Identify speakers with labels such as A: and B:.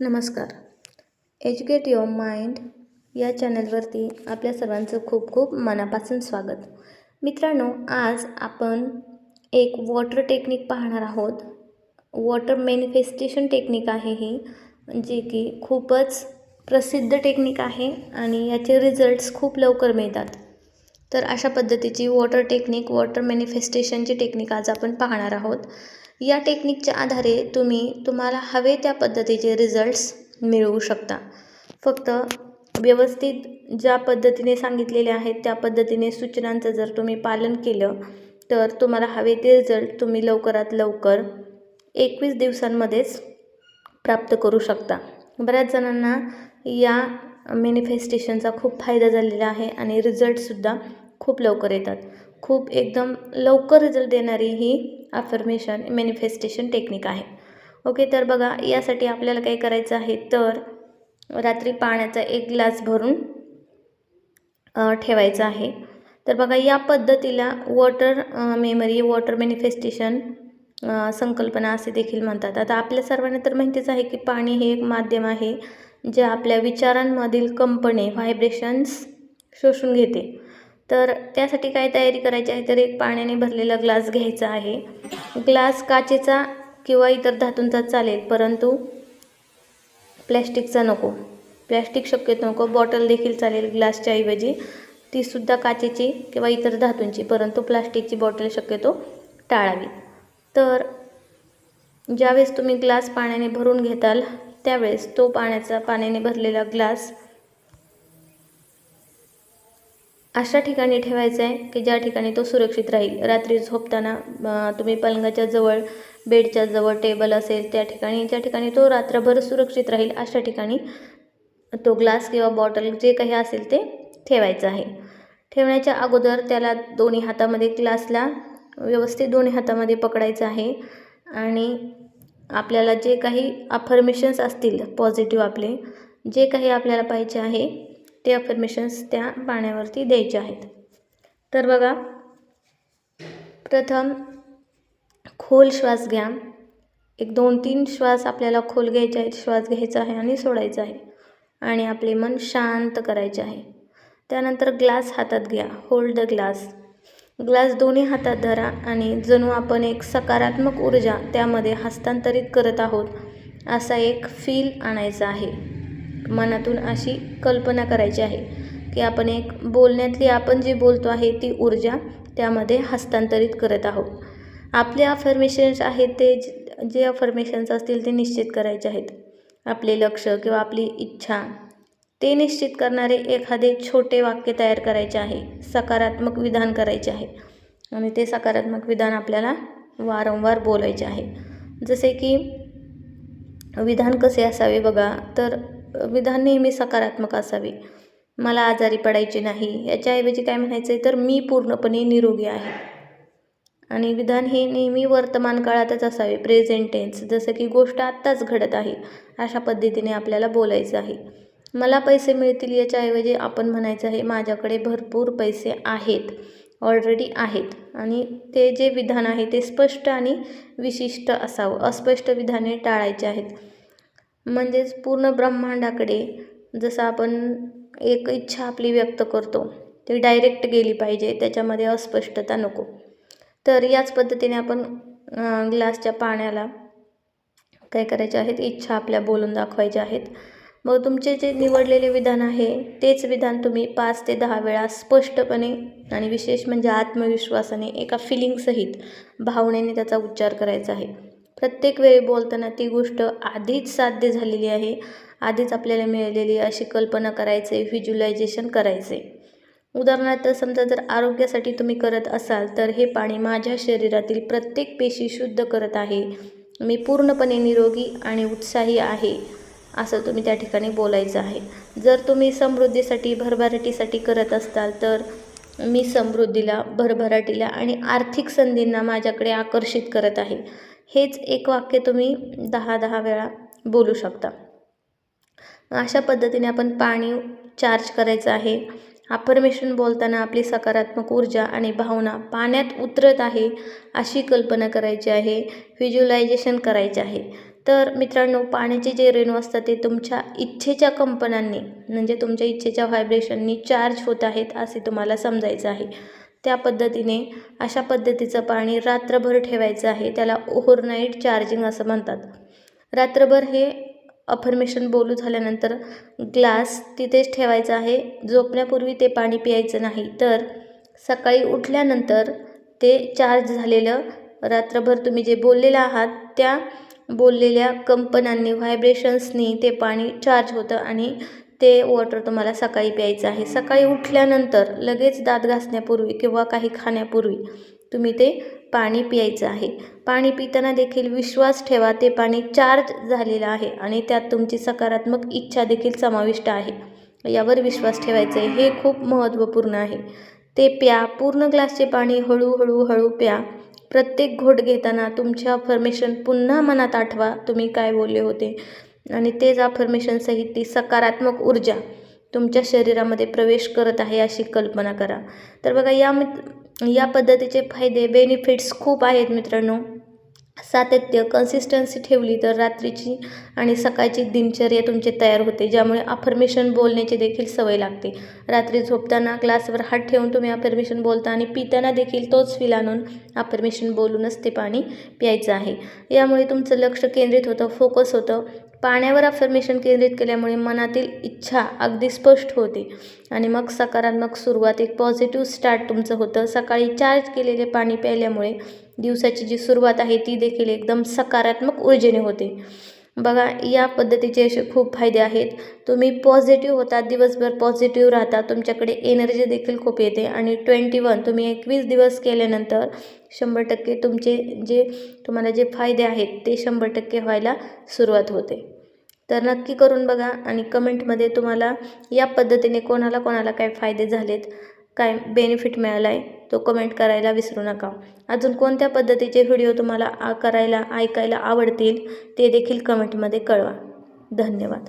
A: नमस्कार. Educate your mind या चॅनलवरती आपल्या सर्वांचं खूप खूप मनापासून स्वागत. मित्रांनो आज आपण एक वॉटर टेक्निक पाहणार आहोत. वॉटर मॅनिफेस्टेशन टेक्निक आहे ही जे की खूपच प्रसिद्ध टेक्निक आहे आणि याचे रिझल्ट्स खूप लवकर मिळतात. तर अशा पद्धतीची वॉटर टेक्निक वॉटर मॅनिफेस्टेशनची टेक्निक आज आपण पाहणार आहोत. या टेक्निकच्या आधारे तुम्ही तुम्हाला हवे त्या पद्धतीचे रिझल्ट्स मिळवू शकता. फक्त व्यवस्थित ज्या पद्धतीने सांगितलेले आहेत त्या पद्धतीने सूचनांचं जर तुम्ही पालन केलं तर तुम्हाला हवे ते रिझल्ट तुम्ही लवकरात लवकर एकवीस दिवसांमध्येच प्राप्त करू शकता. बऱ्याच जणांना या मॅनिफेस्टेशनचा खूप फायदा झालेला आहे आणि रिझल्टसुद्धा खूप लवकर येतात. खूप एकदम लवकर रिझल्ट देणारी ही अफर्मेशन मॅनिफेस्टेशन टेक्निक आहे. ओके तर बघा यासाठी आपल्याला काय करायचं आहे? तर रात्री पाण्याचा एक ग्लास भरून ठेवायचा आहे. तर बघा या पद्धतीला वॉटर मेमरी वॉटर मॅनिफेस्टेशन संकल्पना असे देखील म्हणतात. आता आपल्या सर्वांना तर माहितीच आहे की पाणी हे एक माध्यम आहे जे आपल्या विचारांमधील कंपने व्हायब्रेशन्स शोषून घेते. तर त्यासाठी काय तयारी करायची आहे? तर एक पाण्याने भरलेला ग्लास घ्यायचा आहे. ग्लास काचेचा किंवा इतर धातूंचा चालेल परंतु प्लॅस्टिकचा नको. प्लॅस्टिक शक्यतो नको. बॉटल देखील चालेल ग्लासच्या ऐवजी. तीसुद्धा काचेची किंवा इतर धातूंची परंतु प्लास्टिकची बॉटल शक्यतो टाळावी. तर ज्यावेळेस तुम्ही ग्लास पाण्याने भरून घेताल त्यावेळेस तो पाण्याचा पाण्याने भरलेला ग्लास अशा ठिकाणी ठेवायचं आहे की ज्या ठिकाणी तो सुरक्षित राहील. रात्री झोपताना तुम्ही पलंगाच्या जवळ बेडच्या जवळ टेबल असेल त्या ठिकाणी ज्या ठिकाणी तो रात्रभर सुरक्षित राहील अशा ठिकाणी तो ग्लास किंवा बॉटल जे काही असेल ते ठेवायचं आहे. ठेवण्याच्या अगोदर त्याला दोन्ही हातामध्ये ग्लासला व्यवस्थित दोन्ही हातामध्ये पकडायचं आहे आणि आपल्याला जे काही अफर्मेशन्स असतील पॉझिटिव्ह आपले जे काही आपल्याला पाहिजे आहे ते अफर्मेशन्स त्या पाण्यावरती द्यायचे आहेत. तर बघा प्रथम खोल श्वास घ्या. एक दोन तीन श्वास आपल्याला खोल घ्यायचे आहेत श्वास घ्यायचा आहे आणि सोडायचा आहे. आणि आपले मन शांत करायचे आहे. त्यानंतर ग्लास हातात घ्या. होल्ड द ग्लास ग्लास दोन्ही हातात धरा आणि जणू आपण एक सकारात्मक ऊर्जा त्यामध्ये हस्तांतरित करत आहोत असा एक फील आणायचा आहे. मनातून अशी कल्पना करायची आहे की आपण एक बोलण्यातली आपण जी बोलतो आहे ती ऊर्जा त्यामध्ये हस्तांतरित करत आहोत. आपले अफर्मेशन्स आहेत ते जे अफर्मेशन्स असतील ते निश्चित करायचे आहेत. आपले लक्ष किंवा आपली इच्छा ते निश्चित करणारे एखादे छोटे वाक्य तयार करायचे आहे सकारात्मक विधान करायचे आहे. आणि ते सकारात्मक विधान आपल्याला वारंवार बोलायचे आहे. जसे की विधान कसे असावे बघा तर विधान नेहमी सकारात्मक असावे. मला आजारी पडायचे नाही याच्याऐवजी काय म्हणायचं आहे तर मी पूर्णपणे निरोगी आहे. आणि विधान हे नेहमी वर्तमान काळातच असावे प्रेझेंट टेन्स जसं की गोष्ट आत्ताच घडत आहे अशा पद्धतीने आपल्याला बोलायचं आहे. मला पैसे मिळतील याच्याऐवजी आपण म्हणायचं आहे माझ्याकडे भरपूर पैसे आहेत ऑलरेडी आहेत. आणि ते जे विधान आहे ते स्पष्ट आणि विशिष्ट असावं अस्पष्ट विधाने टाळायचे आहेत. म्हणजेच पूर्ण ब्रह्मांडाकडे जसं आपण एक इच्छा आपली व्यक्त करतो ती डायरेक्ट गेली पाहिजे त्याच्यामध्ये अस्पष्टता नको. तर याच पद्धतीने आपण ग्लासच्या पाण्याला काय करायचे आहेत? इच्छा आपल्या बोलून दाखवायच्या आहेत. मग तुमचे जे निवडलेले विधान आहे तेच विधान तुम्ही पाच ते दहा वेळा स्पष्टपणे आणि विशेष म्हणजे आत्मविश्वासाने एका फिलिंगसहित भावनेने त्याचा उच्चार करायचा आहे. प्रत्येक वेळी बोलताना ती गोष्ट आधीच साध्य झालेली आहे आधीच आपल्याला मिळालेली अशी कल्पना करायचे व्हिज्युलायझेशन करायचे. उदाहरणार्थ समजा जर आरोग्यासाठी तुम्ही करत असाल तर हे पाणी माझ्या शरीरातील प्रत्येक पेशी शुद्ध करत आहे. मी पूर्णपणे निरोगी आणि उत्साही आहे असं तुम्ही त्या ठिकाणी बोलायचं आहे. जर तुम्ही समृद्धीसाठी भरभराटीसाठी करत असाल तर मी समृद्धीला भरभराटीला आणि आर्थिक संधींना माझ्याकडे आकर्षित करत आहे. हेच एक वाक्य तुम्ही दहा दहा वेळा बोलू शकता. अशा पद्धतीने आपण पाणी चार्ज करायचं आहे. अफर्मेशन बोलताना आपली सकारात्मक ऊर्जा आणि भावना पाण्यात उतरत आहे अशी कल्पना करायची आहे. व्हिज्युलायझेशन करायचे आहे. तर मित्रांनो पाण्याचे जे रेणू असतात ते तुमच्या इच्छेच्या कंपनांनी म्हणजे तुमच्या इच्छेच्या व्हायब्रेशननी चार्ज होत आहेत असे तुम्हाला समजायचं आहे. त्या पद्धतीने अशा पद्धतीचं पाणी रात्रभर ठेवायचं आहे. त्याला ओव्हरनाईट चार्जिंग असं म्हणतात. रात्रभर हे अफर्मेशन बोलू झाल्यानंतर ग्लास तिथेच ठेवायचा आहे. झोपण्यापूर्वी ते पाणी प्यायचं नाही. तर सकाळी उठल्यानंतर ते चार्ज झालेलं रात्रभर तुम्ही जे बोललेलं आहात त्या बोललेल्या कंपनांनी व्हायब्रेशन्सनी ते पाणी चार्ज होतं आणि ते वॉटर तुम्हाला सकाळी प्यायचं आहे. सकाळी उठल्यानंतर लगेच दात घासण्यापूर्वी किंवा काही खाण्यापूर्वी तुम्ही ते पाणी प्यायचं आहे. पाणी पिताना देखील विश्वास ठेवा ते पाणी चार्ज झालेलं आहे आणि त्यात तुमची सकारात्मक इच्छा देखील समाविष्ट आहे. यावर विश्वास ठेवायचा आहे. हे खूप महत्त्वपूर्ण आहे. ते प्या. पूर्ण ग्लासचे पाणी हळूहळू हळू प्या. प्रत्येक घोट घेताना तुमच्या फर्मेशन पुन्हा मनात आठवा. तुम्ही काय बोलले होते? आणि तेच अफर्मेशनसहित ती सकारात्मक ऊर्जा तुमच्या शरीरामध्ये प्रवेश करत आहे अशी कल्पना करा. तर बघा या मित या पद्धतीचे फायदे बेनिफिट्स खूप आहेत मित्रांनो. सातत्य कन्सिस्टन्सी ठेवली तर रात्रीची आणि सकाळची दिनचर्या तुमची तयार होते ज्यामुळे अफर्मेशन बोलण्याची देखील सवय लागते. रात्री झोपताना ग्लासवर हात ठेवून तुम्ही अफर्मेशन बोलता आणि पिताना देखील तोच फील आणून अफर्मेशन बोलूनच ते पाणी प्यायचं आहे. यामुळे तुमचं लक्ष केंद्रित होतं फोकस होतं. पाण्यावर अफर्मेशन केंद्रित केल्यामुळे मनातील इच्छा अगदी स्पष्ट होते. आणि मग सकारात्मक सुरुवात एक पॉझिटिव्ह स्टार्ट तुमचं होतं. सकाळी चार्ज केलेले पाणी प्यायल्यामुळे दिवसाची जी सुरुवात आहे ती देखील एकदम सकारात्मक ऊर्जेने होते. बघा या पद्धतीचे असे खूप फायदे आहेत. तुम्ही पॉझिटिव्ह होता दिवसभर पॉझिटिव्ह राहता तुमच्याकडे एनर्जी देखील खूप येते. आणि ट्वेंटी वन तुम्ही एकवीस दिवस केल्यानंतर शंभर टक्के तुमचे जे तुम्हाला जे फायदे आहेत ते शंभर टक्के व्हायला सुरुवात होते. तर नक्की करून बघा आणि कमेंटमध्ये तुम्हाला या पद्धतीने कोणाला कोणाला काय फायदे झालेत काय बेनिफिट मिळाला आहे तो कमेंट करायला विसरू नका. अजून कोणत्या पद्धतीचे व्हिडिओ तुम्हाला आ करायला ऐकायला आवडतील ते देखील कमेंटमध्ये कळवा. धन्यवाद.